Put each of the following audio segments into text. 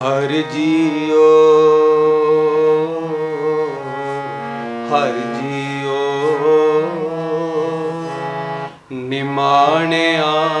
ਹਰ ਜੀਓ ਹਰ ਜੀਓ ਨਿਮਾਣਿਆ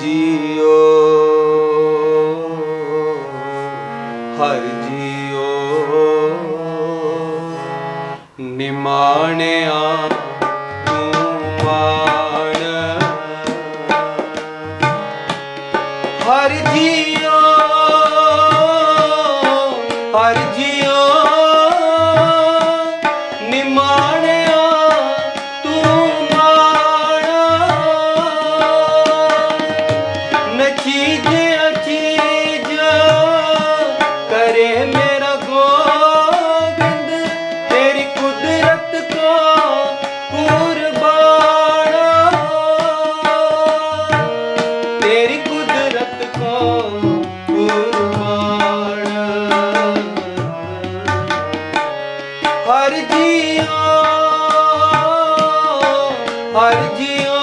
ਜੀਓ ਹਰ ਅਰਜੀਆਂ ਅਰਜੀਆਂ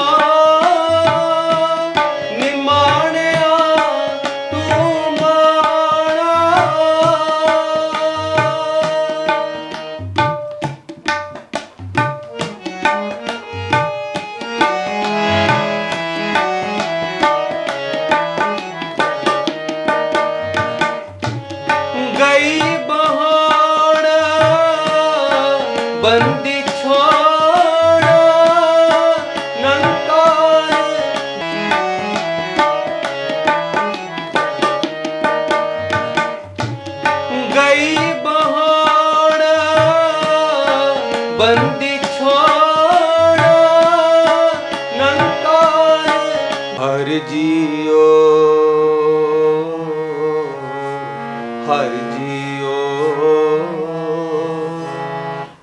ਹਰ ਜੀਓ।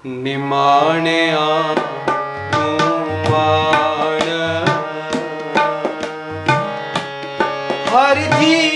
ਨਿਮਾਣਿਆ ਤੂੰ ਹਰ ਜੀ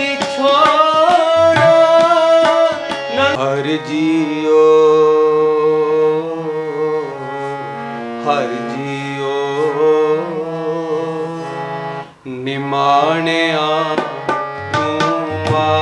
ਜੀਓ ਹਰ ਜੀਓ। ਨਿਮਾਣਿਆ ਤੂੰ ਮਾ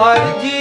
ਹਰ ਜੀ